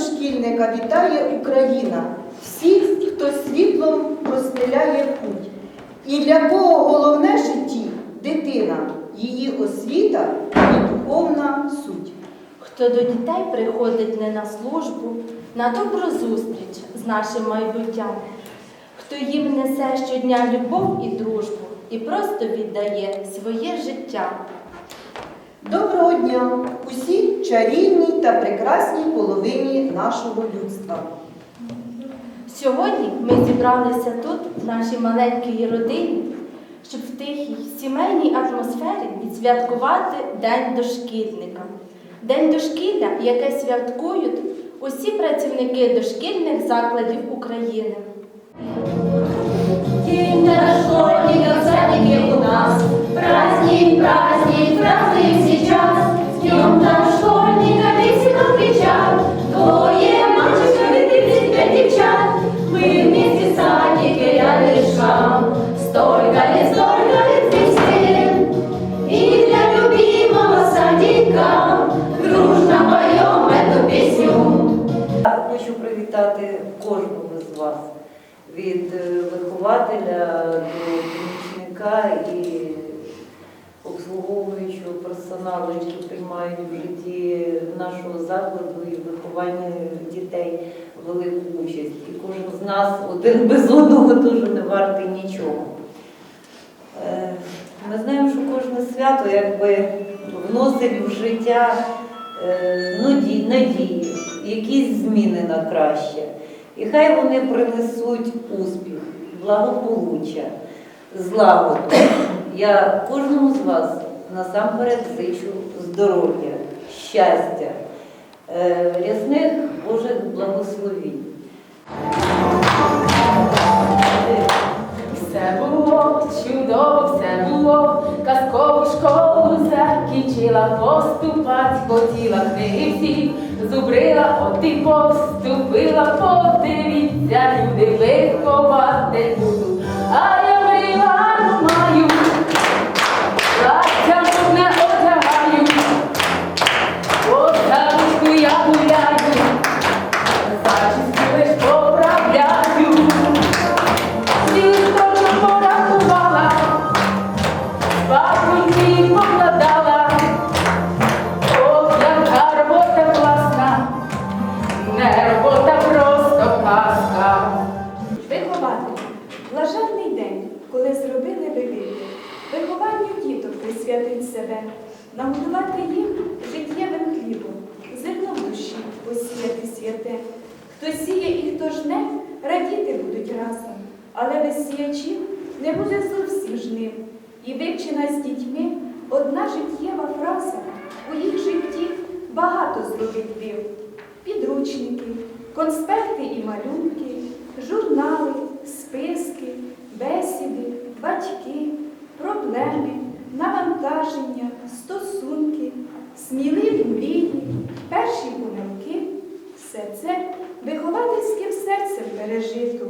дошкільника вітає Україна, всіх, хто світлом розстеляє путь. І для кого головне житті дитина, її освіта і духовна суть. Хто до дітей приходить не на службу, на добру зустріч з нашим майбуттям, хто їм несе щодня любов і дружбу і просто віддає своє життя. Доброго дня усій чарівній та прекрасній половині нашого людства. Сьогодні ми зібралися тут, в нашій маленькій родині, щоб в тихій сімейній атмосфері відсвяткувати День дошкільника. День дошкілля, яке святкують усі працівники дошкільних закладів України. Рядышком Столько лет, столько лет вместе И для любимого садика Дружно поем эту песню Я хочу привітати кожного з вас від е, вихователя до помічника і обслуговуючого персоналу, які приймають в житті нашого закладу і вихованні дітей велику участь. І кожен з нас один без одного дуже не вартий нічого. Е, Ми знаємо, що кожне свято якби вносить в життя е, надії, якісь зміни на краще. І хай вони принесуть успіх, благополуччя, злагоду. Я кожному з вас насамперед зичу здоров'я, щастя, е, рясних закінчила, поступать хотіла книги всі, зубрила, от і поступила, подивіться, люди виховати буду, а я мріла хто жне, радіти будуть разом, але без сіячів не буде зовсім жнив. І вивчена з дітьми одна життєва фраза у їх житті багато зробить див. Підручники, конспекти і малюнки, журнали, списки, бесіди, батьки, проблеми, навантаження, стосунки, сміливі мрії, перші помилки все це виховательським серцем пережито.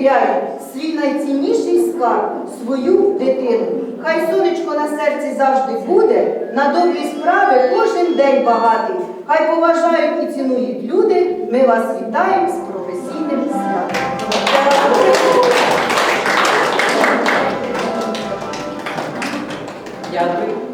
довіряю свій найцінніший скарб, свою дитину. Хай сонечко на серці завжди буде, на добрі справи кожен день багатий. Хай поважають і цінують люди. Ми вас вітаємо з професійним святом. Дякую.